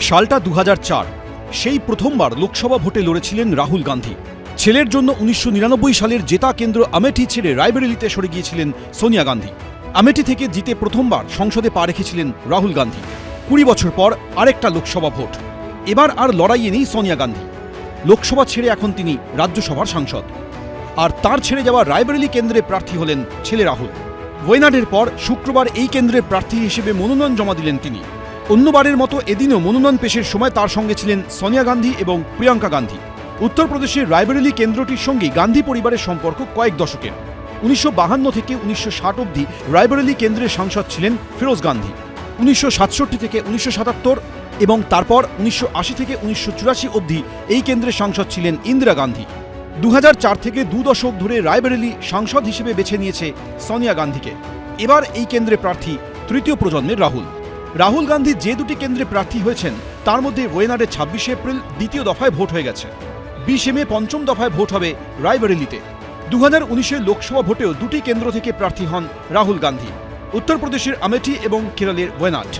সালটা দু হাজার চার, সেই প্রথমবার লোকসভা ভোটে লড়েছিলেন রাহুল গান্ধী। ছেলের জন্য উনিশশো নিরানব্বই সালের জেতা কেন্দ্র আমেঠি ছেড়ে রায়বেরেলিতে সরে গিয়েছিলেন সোনিয়া গান্ধী। আমেঠি থেকে জিতে প্রথমবার সংসদে পা রেখেছিলেন রাহুল গান্ধী। কুড়ি বছর পর আরেকটা লোকসভা ভোট। এবার আর লড়াইয়ে নেই সোনিয়া গান্ধী। লোকসভা ছেড়ে এখন তিনি রাজ্যসভার সাংসদ। আর তার ছেড়ে যাওয়া রায়বেরেলি কেন্দ্রে প্রার্থী হলেন ছেলে রাহুল। ওয়েনাডের পর শুক্রবার এই কেন্দ্রের প্রার্থী হিসেবে মনোনয়ন জমা দিলেন তিনি। অন্যবারের মতো এদিনও মনোনয়ন পেশের সময় তার সঙ্গে ছিলেন সোনিয়া গান্ধী এবং প্রিয়াঙ্কা গান্ধী। উত্তরপ্রদেশের রায়বেরেলি কেন্দ্রটির সঙ্গে গান্ধী পরিবারের সম্পর্ক কয়েক দশকের। উনিশশো থেকে উনিশশো ষাট অবধি রায়বেরেলি কেন্দ্রের সাংসদ ছিলেন ফিরোজ গান্ধী। উনিশশো সাতষট্টি থেকে উনিশশো সাতাত্তর এবং তারপর উনিশশো আশি থেকে উনিশশো চুরাশি অবধি এই কেন্দ্রের সাংসদ ছিলেন ইন্দিরা গান্ধী। দু হাজার চার থেকে দু দশক ধরে রায়বেরেলি সাংসদ হিসেবে বেছে নিয়েছে সোনিয়া গান্ধীকে। এবার এই কেন্দ্রে প্রার্থী তৃতীয় প্রজন্মের রাহুল। রাহুল গান্ধী যে দুটি কেন্দ্রে প্রার্থী হয়েছেন, তার মধ্যে ওয়েনাডে ছাব্বিশে এপ্রিল দ্বিতীয় দফায় ভোট হয়ে গেছে। বিশে মে পঞ্চম দফায় ভোট হবে রায়বেরেলিতে। দু হাজার উনিশের লোকসভা ভোটেও দুটি কেন্দ্র থেকে প্রার্থী হন রাহুল গান্ধী। উত্তরপ্রদেশের আমেঠি এবং কেরলের ওয়েনাড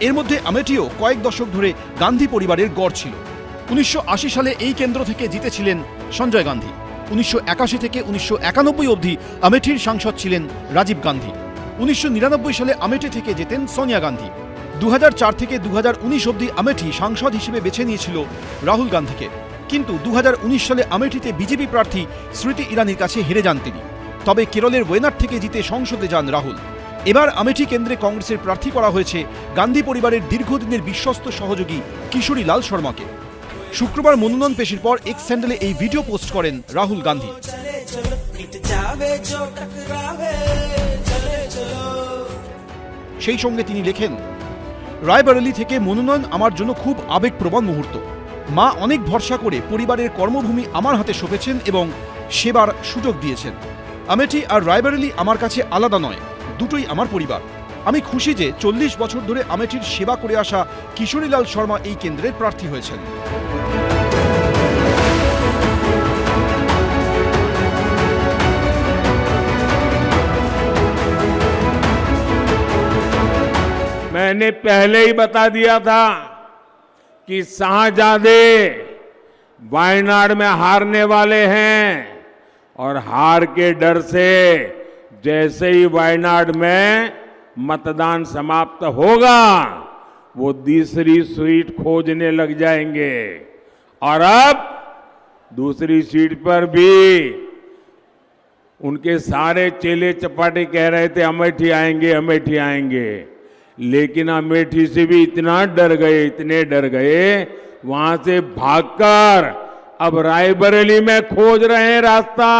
এর মধ্যে আমেঠিও কয়েক দশক ধরে গান্ধী পরিবারের গড় ছিল। উনিশশো আশি সালে এই কেন্দ্র থেকে জিতেছিলেন সঞ্জয় গান্ধী। উনিশশো একাশি থেকে উনিশশো একানব্বই অবধি আমেঠির সাংসদ ছিলেন রাজীব গান্ধী। উনিশশো নিরানব্বই সালে আমেঠি থেকে জেতেন সোনিয়া গান্ধী। 2004 থেকে দু হাজার উনিশ অবধি আমেঠি সাংসদ হিসেবে বেছে নিয়েছিল রাহুল গান্ধীকে। কিন্তু দু হাজার উনিশ সালে আমেঠিতে বিজেপি প্রার্থী স্মৃতি ইরানির কাছে হেরে যান তিনি। তবে কেরলের ওয়েনার থেকে জিতে সংসদে যান রাহুল। এবার আমেঠি কেন্দ্রে কংগ্রেসের প্রার্থী করা হয়েছে গান্ধী পরিবারের দীর্ঘদিনের বিশ্বস্ত সহযোগী কিশোরী লাল শর্মাকে। শুক্রবার মনোনয়ন পেশের পর এক স্যান্ডেলে এই ভিডিও পোস্ট করেন রাহুল গান্ধী। সেই সঙ্গে তিনি লেখেন রায়বেরেলি থেকে মনোনয়ন আমার জন্য খুব আবেগপ্রবণ মুহূর্ত। মা অনেক ভরসা করে পরিবারের কর্মভূমি আমার হাতে সঁপেছেন এবং সেবার সুযোগ দিয়েছেন। আমেঠি আর রায়বারেলি আমার কাছে আলাদা নয়, দুটোই আমার পরিবার। আমি খুশি যে চল্লিশ বছর ধরে আমেঠির সেবা করে আসা কিশোরীলাল শর্মা এই কেন্দ্রের প্রার্থী হয়েছেন। मैंने पहले ही बता दिया था कि शाहजादे वायनाड में हारने वाले हैं और हार के डर से जैसे ही वायनाड में मतदान समाप्त होगा, वो दूसरी सीट खोजने लग जाएँगे। और अब दूसरी सीट पर भी उनके सारे चेले चपाटे कह रहे थे, अमेठी आएँगे अमेठी आएँगे। लेकिन अमेठी से भी इतना डर गए, इतने डर गए, वहाँ से भागकर अब रायबरेली में खोज रहे हैं रास्ता।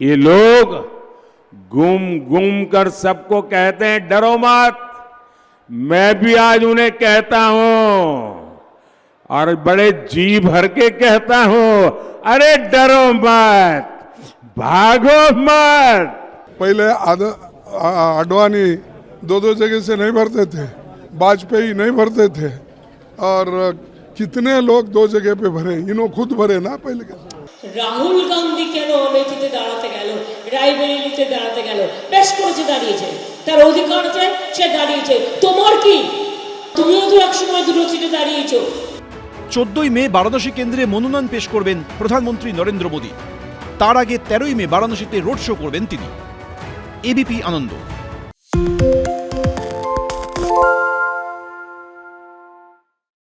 ये लोग गुम गुम कर सबको कहते हैं, डरो मत। मैं भी आज उन्हें कहता हूँ और बड़े जी भर के कहता हूँ, अरे डरो मत, भागो मत। पहले आडवाणी दो दो जगह से नहीं भरते थे वाजपेयी नहीं भरते थे और कितने लोग दो जगह पे भरे इन्हों खुद भरे ना पहले के রাহুল গান্ধী কেন আমেঠিতে দাঁড়াতে গেল রায়বেরেলিতে দাঁড়াতে গেল বেশ করেছে দাঁড়িয়েছে তার অধিকার আছে সে দাঁড়িয়েছে তোমার কি তুমিও তো একসময় দুটো সিটে দাঁড়িয়েছো চোদ্দই মে বারাণসী কেন্দ্রে মনোনয়ন পেশ করবেন প্রধানমন্ত্রী নরেন্দ্র মোদী তার আগে তেরোই মে বারাণসীতে রোড শো করবেন তিনি এবিপি আনন্দ Música